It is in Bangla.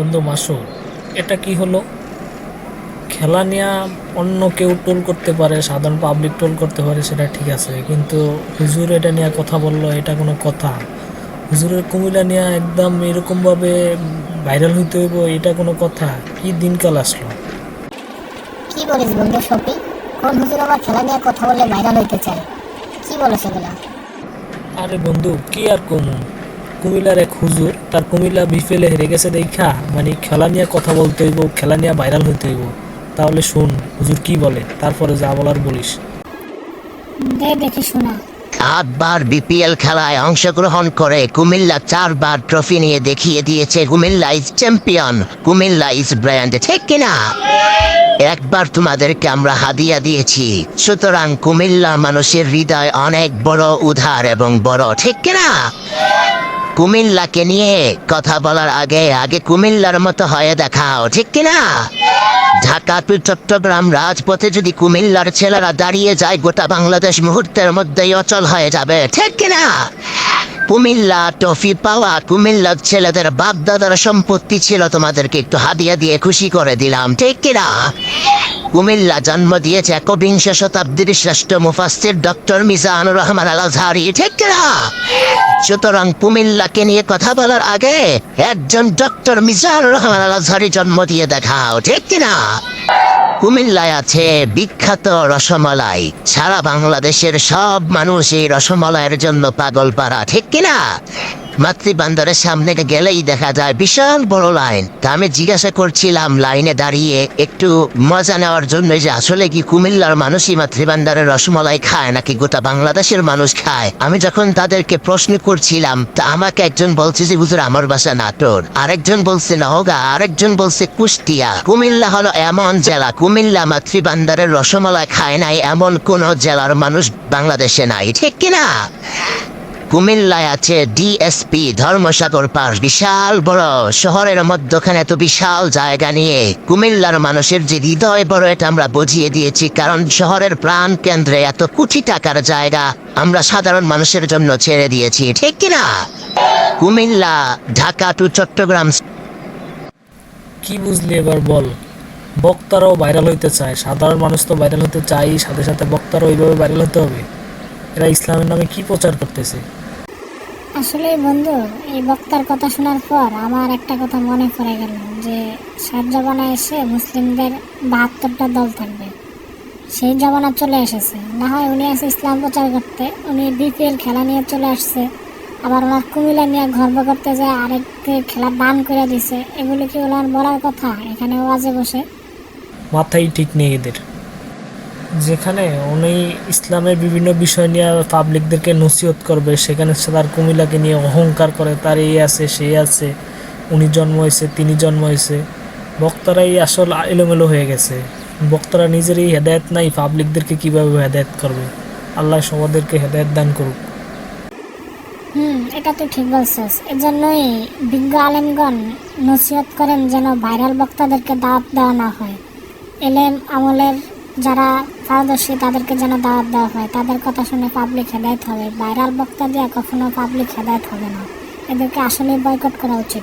বন্ধু মাসু এটা কি হলো? খেলা নিয়ে অন্য কেউ টোল করতে পারে সাধারণ পাবলিক টোল করতে পারে সেটা ঠিক আছে। কিন্তু হুজুর এটা নিয়ে কথা বলল এটা কোনো কথা। হুজুরের কুমিল্লা নিয়ে একদম এরকমভাবে ভাইরাল হইতে হইব এটা কোনো কথা? কি দিনকাল আসলো? কি বলিস বন্ধু শফি কোন হুজুর আবার খেলা নিয়ে কথা বলে ভাইরাল হইতে চায়? কি বলো সেগুলা? আরে বন্ধু কি আর কমু? কুমিল্লার এক হুজুর তার কুমিল্লা বিফেলে হেরে গেছে দেখা মানে খেলা নিয়ে কথা বলতে হইব খেলা নিয়ে ভাইরাল হইতে হইব। তাহলে শুন হুজুর কি বলে? তারপরে যা বলার বলিস। দে দেখি শোনা। আটবার বিপিএল খেলায় অংশগ্রহণ করে কুমিল্লা চারবার ট্রফি নিয়ে দেখিয়ে দিয়েছে Cumilla is champion. Cumilla is brand ঠিক কিনা? একবার তোমাদেরকে আমরা হাদিয়া দিয়েছি সুতরাং কুমিল্লা মানুষের হৃদয় অনেক বড় উধার এবং বড় ঠিক কিনা? কুমিল্লাকে নিয়ে কথা বলার আগে আগে কুমিল্লার মতো হয়ে দেখাও, ঠিক কিনা? ঢাকা টু চট্টগ্রাম রাজপথে যদি কুমিল্লার ছেলেরা দাঁড়িয়ে যায়, গোটা বাংলাদেশ মুহূর্তের মধ্যেই অচল হয়ে যাবে, ঠিক কিনা? কুমিল্লা টফি পাওয়া কুমিল্লার ছেলেদের বাপ দাদার সম্পত্তি ছিল তোমাদেরকে একটু হাদিয়া দিয়ে খুশি করে দিলাম, ঠিক কিনা? কুমিল্লা জন্ম দিয়েছে একবিংশ শতাব্দীর শ্রেষ্ঠ মুফাসির ডক্টর মিজানুর রহমান আল আজহারি ঠিক সুতরাং কুমিল্লাকে নিয়ে কথা বলার আগে একজন ডক্টর মিজানুর রহমান আল আজহারি জন্ম দিয়ে দেখাও, ঠিক কিনা? কুমিল্লায় আছে বিখ্যাত রসমলাই। সারা বাংলাদেশের সব মানুষ এই রসমলাইয়ের জন্য পাগল পাড়া, ঠিক কিনা? মাতৃবান্দরের সামনে গেলেই দেখা যায় বিশাল বড় লাইন। তা আমি জিজ্ঞাসা করছিলাম, লাইনে দাঁড়িয়ে একটু মজা নেওয়ার জন্য যে আসলে কি কুমিল্লার মানুষই মাতৃবান্দারের রসমলাই খায় নাকি গোটা বাংলাদেশের মানুষ খায়? আমি যখন তাদেরকে প্রশ্ন করছিলাম, তা আমাকে একজন বলছে যে, হুজুর, আমার বাসা নাটোর। আরেকজন বলছে, নওগাঁ। আরেকজন বলছে, কুষ্টিয়া। কুমিল্লা হলো এমন জেলা, কুমিল্লা মাতৃবান্দারের রসমালাই খায় নাই এমন কোন জেলার মানুষ বাংলাদেশে নাই, ঠিক কিনা? কুমিল্লায় আছে ডিএসপি ধর্মসাগর পার্ক বিশাল বড়। শহরের মধ্যখানে এত বিশাল জায়গা নিয়ে। কুমিল্লার মানুষের যে হৃদয় বড়, এটা আমরা বুঝিয়ে দিয়েছি, কারণ শহরের প্রাণ কেন্দ্রে এত কোটি টাকার জায়গা আমরা সাধারণ মানুষের জন্য ছেড়ে দিয়েছি, ঠিক কিনা কুমিল্লা, ঢাকা টু চট্টগ্রাম কি বুঝলি এবার বল? বক্তারাও ভাইরাল হইতে চায়, সাধারণ মানুষ তো ভাইরাল হতে চাই সাথে সাথে বক্তারও ওইভাবে ভাইরাল হতে হবে। এরা ইসলামের নামে কি প্রচার করতেছে? আসলে বন্ধু, এই বক্তার কথা শোনার পর আমার একটা কথা মনে পড়ে গেল যে শেষ জমানা এসে মুসলিমদের বাহাত্তরটা দল থাকবে। সেই জমানা চলে এসেছে। না হয় উনি আছে ইসলাম প্রচার করতে, উনি বিপিএল খেলা নিয়ে চলে আসছে, আবার ওনার কুমিল্লা নিয়ে গর্ব করতে যায়, আরেককে খেলা বান করে দিছে। এগুলো কি ওনার বলার কথা? এখানে ওয়াজে বসে। মাথাই ঠিক নেই এদের। যেখানে উনি ইসলামের বিভিন্ন বিষয় নিয়ে পাবলিকদেরকে নসিহত করবে, সেখানে তার কুমিল্লাকে নিয়ে অহংকার করে, তার এই আছে, সেই আছে, উনি জন্ম হয়েছে, তিনি জন্ম হয়েছে। বক্তারাই আসল এলোমেলো হয়ে গেছে। বক্তারা নিজেরই হেদায়ত নাই পাবলিকদেরকে কীভাবে হেদায়ত করবে? আল্লাহ সবাদেরকে হেদায়ত দান করুক। হুম, এটা তো ঠিক বলছিস। এজন্যই বিজ্ঞ আলেমগণ নসিহত করেন যেন ভাইরাল বক্তাদেরকে দাওয়াত দেওয়া না হয়। এলেম আমলের যারা পারদর্শী, তাদেরকে যেন দাওয়াত দেওয়া হয়। তাদের কথা শুনে পাবলিক হেদায়ত হবে। ভাইরাল বক্তা দিয়ে কখনো পাবলিক হেদায়ত হবে না। এদেরকে আসলে বয়কট করা উচিত।